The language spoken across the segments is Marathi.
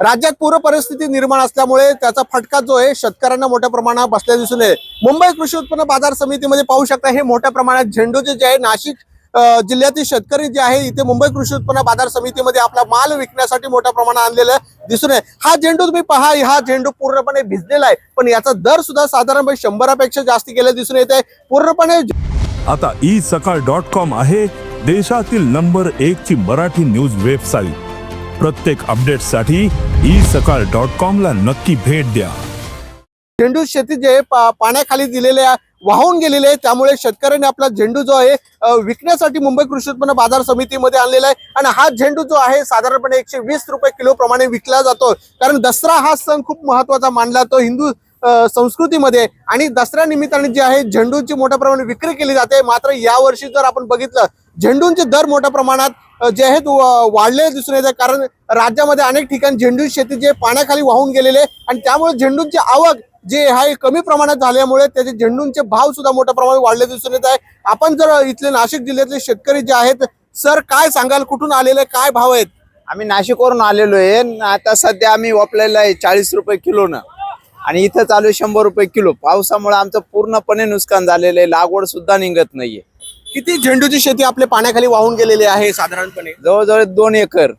राज्यात पूर परिस्थिती निर्माण असल्यामुळे त्याचा फटका जो आहे शेतकऱ्यांना मोठ्या प्रमाणात बसल्या दिसून येते मुंबई कृषी उत्पन्न बाजार समितीमध्ये पाहू शकता हे मोठ्या प्रमाणात झेंडूचे जे आहे नाशिक जिल्ह्यातील शेतकरी जे आहे इथे मुंबई कृषी उत्पन्न बाजार समितीमध्ये आपला माल विकण्यासाठी मोठ्या प्रमाणात आणलेला दिसून आहे. हा झेंडू तुम्ही पहा हा झेंडू पूर्णपणे भिजलेला आहे पण याचा दर सुद्धा साधारणपणे शंभरापेक्षा जास्त गेला दिसून येत आहे पूर्णपणे आता ई सकाळ डॉट कॉम आहे देशातील नंबर एक ची मराठी न्यूज वेबसाईट. प्रत्येक अपडेटसाठी ई सकाळ डॉट कॉम ला नक्की भेट द्या. झेंडू शेती जे पा- पाण्याखाली दिलेले आहे, वाहून गेलेले आहे त्यामुळे शेतकऱ्यांनी आपला झेंडू जो आहे विकण्यासाठी मुंबई कृषी उत्पन्न बाजार समितीमध्ये आणलेला आहे. आणि हा झेंडू जो आहे साधारणपणे एकशे वीस रुपये किलो प्रमाणे विकला जातो. कारण दसरा हा सण खूप महत्त्वाचा मानला जातो. हिंदू संस्कृतीमध्ये आणि दसऱ्या निमित्ताने जे आहे झेंडूंची मोठ्या प्रमाणात विक्री केली जाते. मात्र यावर्षी जर आपण बघितलं झेंडूंचे दर मोठ्या प्रमाणात जे आहेत वाढलेले दिसून येते. कारण राज्यामध्ये अनेक ठिकाणी झेंडू शेती जे पाण्याखाली वाहून गेलेले आहे आणि त्यामुळे झेंडूंची आवक जे आहे कमी प्रमाणात झाल्यामुळे त्याचे झेंडूंचे भाव सुद्धा मोठ्या प्रमाणात वाढले दिसून येत आहे. आपण जर इथले नाशिक जिल्ह्यातले शेतकरी जे आहेत सर काय सांगाल? कुठून आलेले? काय भाव आहेत? आम्ही नाशिकवरून आलेलो आहे. आता सध्या आम्ही वापरलेलं आहे चाळीस रुपये किलोनं. आणि इथं चालू आहे शंभर रुपये किलो. पावसामुळे आमचं पूर्णपणे नुकसान झालेलं आहे. लागवड सुद्धा निघत नाहीये. किती झेंडूची शेती आपल्या पाण्याखाली वाहून गेलेली आहे साधारणपणे? जवळजवळ दोन एकर.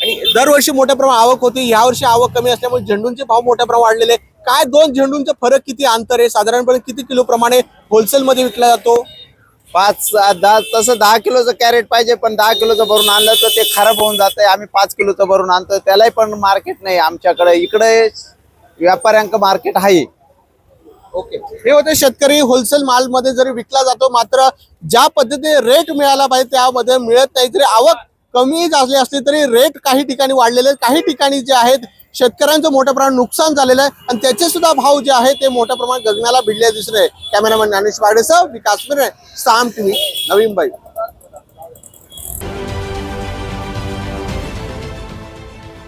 आणि दरवर्षी मोठ्या प्रमाणात आवक होती. यावर्षी आवक कमी असल्यामुळे झेंडूंचे भाव मोठ्या प्रमाणात वाढलेले आहे. काय दोन झेंडूंचा फरक किती अंतर आहे? साधारणपणे किती किलो प्रमाणे होलसेल मध्ये विकला जातो? पाच सहा, दहा तसं दहा किलोचं कॅरेट पाहिजे पण दहा किलोचं भरून आणलं तर ते खराब होऊन जात आहे आम्ही पाच किलोचं भरून आणतो त्यालाही पण मार्केट नाही आमच्याकडे. इकडे व्यापाऱ्यांक मार्केट आहे. ओके. हे होते शेतकरी होलसेल मालमध्ये जरी विकला जातो मात्र ज्या पद्धतीने रेट मिळाला पाहिजे त्यामध्ये मिळत नाही. जरी आवक कमी झाली असली तरी रेट काही ठिकाणी वाढलेले आहेत. काही ठिकाणी जे आहेत शेतकऱ्यांचं मोठ्या प्रमाणात नुकसान झालेलं आहे आणि त्याचे सुद्धा भाव जे आहे ते मोठ्या प्रमाणात गगनाला भिडले दिसत आहे. कॅमेरामॅन ज्ञानेश वाडेसह विकास मिरे साम टीव्ही नवीन बाई.